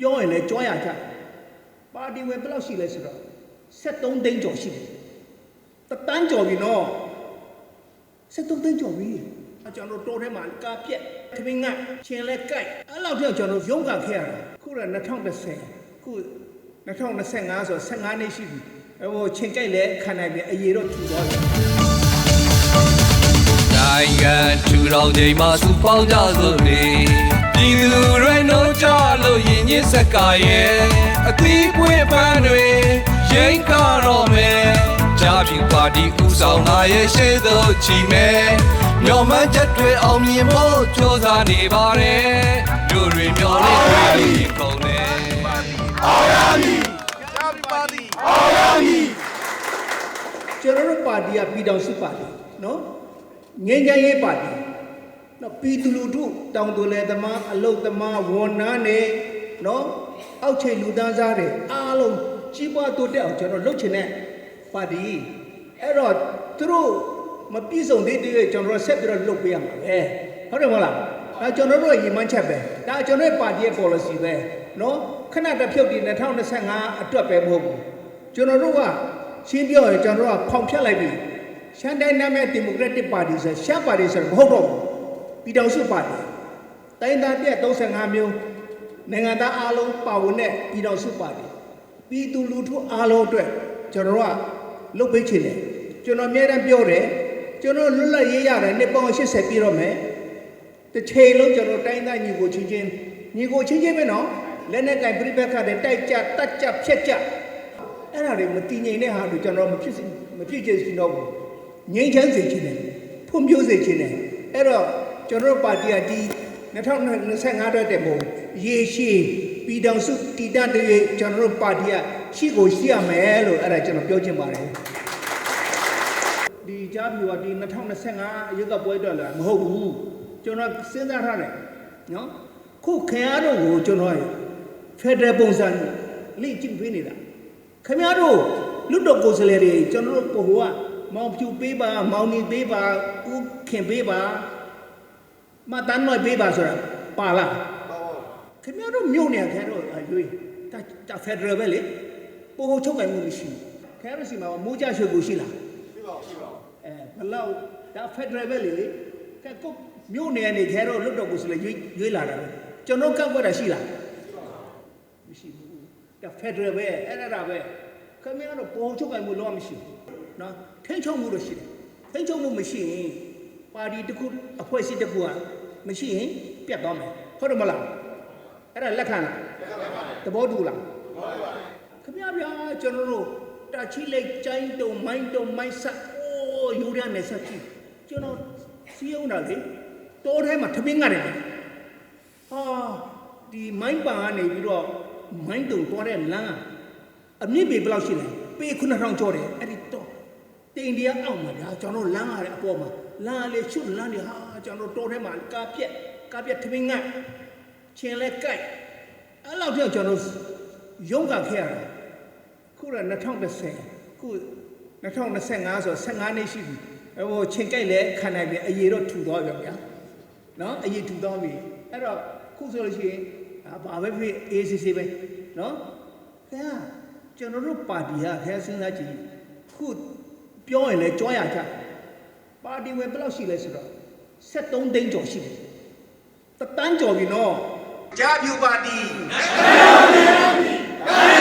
ပြောရင်လည်းကြွားရကြတယ်ပါတီဝင်ဘယ်လောက်ရှိလဲဆိုတော့73သိန်းကျော်ရှိတယ်တတန်းကျော်ပြီနော်73သိန်းကျော်ပြီအကျွန်တော်တို့တိုးထဲမှာကာပြက်ခမင်းငတ်ချင်းလဲကြိုက်အဲ့လောက်တော့ကျွန်တော်ရုံးကခဲ့ရတာခုက2010ခု2025ဆို15နှစ်ရှိပြီအဲ့ဟိုချင်းကြိုက်လဲခံနိုင်ပြီအရေးတော့ထူသွားတယ်နိုင်ငံထူထောင်ချိန်မှာစုပေါင်းကြစို့လေ ပြည်သူတွေနှုတ်ကြလို့ရင်ညစ်စက်ကရဲ့အသီးပွင့်ပန်းတွေရိတ်ခါတော့မယ်ဂျာပြူပါတီဦးဆောင်လာရဲ့ရှေ့သို့ချီမယ်မျော်မှန်းချက်တွေအောင်မြင်ဖို့ကြိုးစားနေပါတယ်လူတွေမျော်လင့်တွေရင်ကုန်တယ်ကျွန်တော်တို့ပါတီကပြည်တော်စုပါတီနော်ငင်းချမ်းရေးပါတီ နော်ပြည်သူလူထုတောင်သူလယ်သမားအလုတ်သမားဝန်ထမ်းတွေနော်အောက်ခြေလူသားစားတွေအားလုံးကြီးပွားတိုးတက်အောင်ကျွန်တော်လုပ်ချင်တဲ့ပါတီအဲ့တော့သူတို့မပြည့်စုံသေးတဲ့ကျွန်တော်တို့ဆက်ပြီးတော့လုပ်ပေးရမှာပဲဟုတ်တယ်မဟုတ်လားဒါကျွန်တော်တို့ရဲ့ရည်မှန်းချက်ပဲဒါကျွန်တော်ရဲ့ပါတီရဲ့ policy ပဲနော်ခဏတစ်ဖြုတ်ဒီ2025အတွက်ပဲမဟုတ်ဘူးကျွန်တော်တို့ကရှင်းပြောရင်ကျွန်တော်တို့ကဖောင်ဖြတ်လိုက်ပြီရှမ်းတိုင်းနာမည်ဒီမိုကရက်တစ်ပါတီဆိုရှမ်းပါတီဆိုတော့မဟုတ်တော့ဘူး ပြည်တော်စုပါတီတိုင်းသားပြည့်35မျိုးနိုင်ငံသားအားလုံးပါဝင်တဲ့ပြည်တော်စုပါတီပြည်သူလူထုအားလုံးအတွက်ကျွန်တော်တို့ကလုပ်ပေးချင်တယ်ကျွန်တော်အများအားပြောတယ်ကျွန်တော်လွတ်လပ်ရေးရတယ်နှစ်ပေါင်း80ပြည့်တော့မယ်တစ်ချိန်လုံးကျွန်တော်တိုင်းသားညီကိုချင်းချင်းညီကိုချင်းချင်းပဲနော်လက်နဲ့ကင်ပြိပက္ခတွေတိုက်ကြတက်ကြဖြက်ကြအဲ့ဒါတွေမတည်ငြိမ်တဲ့ဟာတွေကျွန်တော်မဖြစ်စေမဖြစ်ချင်စီတော့ဘူးငြိမ်းချမ်းစေချင်တယ်ဖွံ့ဖြိုးစေချင်တယ်အဲ့တော့ ကျွန်တော်တို့ပါတီကဒီ2025အတွက်တည်းမဟုတ်ဘူးရေရှည်ပြည်တောင်စုတည်တတ်တဲ့ကျွန်တော်တို့ပါတီကရှိကိုရှိရမယ်လို့အဲ့ဒါကျွန်တော်ပြောချင်ပါတယ်ဒီကြားပြူကဒီ2025ရွေးကောက်ပွဲအတွက်လည်းမဟုတ်ဘူးကျွန်တော်စဉ်းစားထားတယ်နော်ခုခင်ဗျားတို့ကိုကျွန်တော်ဖက်ဒရယ်ပုံစံလိကျင့်ပေးနေတာခင်ဗျားတို့လွတ်တော်ကိုယ်စားလှယ်တွေကျွန်တော်တို့ပို့ဟိုကမောင်ဖြူပေးပါမောင်နီပေးပါဦးခင်ပေးပါ မတန်းတော့ပေးပါဆိုတာပါလားခင်ဗျားတို့မြို့နေခင်ဗျားတို့အရွေးတာတာဖက်ဒရယ်ပဲလေပို့ဟိုချုပ်ကင်မှုမရှိဘူးခင်ဗျားတို့စီမှာမိုးကြရွှေကိုရှိလားရှိပါရှိပါအဲဘလောက်ဒါဖက်ဒရယ်ပဲလေကဲကိုမြို့နေနေခင်ဗျားတို့လွတ်တော်ကိုယ်စားလှယ်ရွေးရွေးလာတာပဲကျွန်တော်ကပ်ွက်တာရှိလားမရှိဘူးဒါဖက်ဒရယ်ပဲအဲ့ဒါဒါပဲခင်ဗျားတို့ပုံချုပ်ကင်မှုလုံးဝမရှိဘူးနော်ထိန်းချုပ်မှုတော့ရှိတယ်ထိန်းချုပ်မှုမရှိရင်ပါတီတစ်ခုအဖွဲ့အစည်းတစ်ခုက မရှိရင်ပြတ်သွားမယ်ဟုတ်တယ်မလားအဲ့ဒါလက်ခံလားသဘောတူလားခင်ဗျားဗျာကျွန်တော်တို့တာချီလိုက်ကျိုင်းတုံမိုင်းတုံမိုင်းဆက်အိုးယူရမယ်ဆက်ကြည့်ကျွန်တော်စီးအောင်တာလေတိုးထဲမှာထမင်းငတ်တယ်ဟာဒီမိုင်းပန်ကနေပြီးတော့မိုင်းတုံသွားတဲ့လမ်းကအမြင့်ပေဘယ်လောက်ရှိလဲပေ9000ကျော်တယ်အဲ့ဒီတော့တင်ဒီကအောက်မှာဗျာကျွန်တော်လမ်းရတဲ့အပေါ်မှာလမ်းလေးရှုလမ်းတွေဟာ ကျွန်တော်တိုးထဲမှာကာပြက်ကာပြက်ထမင်းငတ်ချင်းလဲကြိုက်အဲ့လောက်တော့ကျွန်တော်ရုံးကခဲ့ရတာခုက2010ခု2025ဆို15နှစ်ရှိပြီအဲ့ဟိုချင်းကြိုက်လဲခံနိုင်ပြီအရေးတော့ထူသွားပြန်ဗျာနော်အရေးထူသွားပြီအဲ့တော့ခုဆိုလို့ရှိရင်အာဘာပဲဖြစ် ACC ပဲနော်ခင်ဗျာကျွန်တော်တို့ပါတီကခင်ဗျာစဉ်းစားကြည့်ခုပြောရင်လည်းကြွားရကြတယ်ပါတီဝင်ဘယ်လောက်ရှိလဲဆိုတော့ 73သိန်းကျော်ရှိတယ်တတန်းကျော်ပြီနော်ဂျာပြူပါတီနိုင်ငံတော်ပြည်တော်ပြည်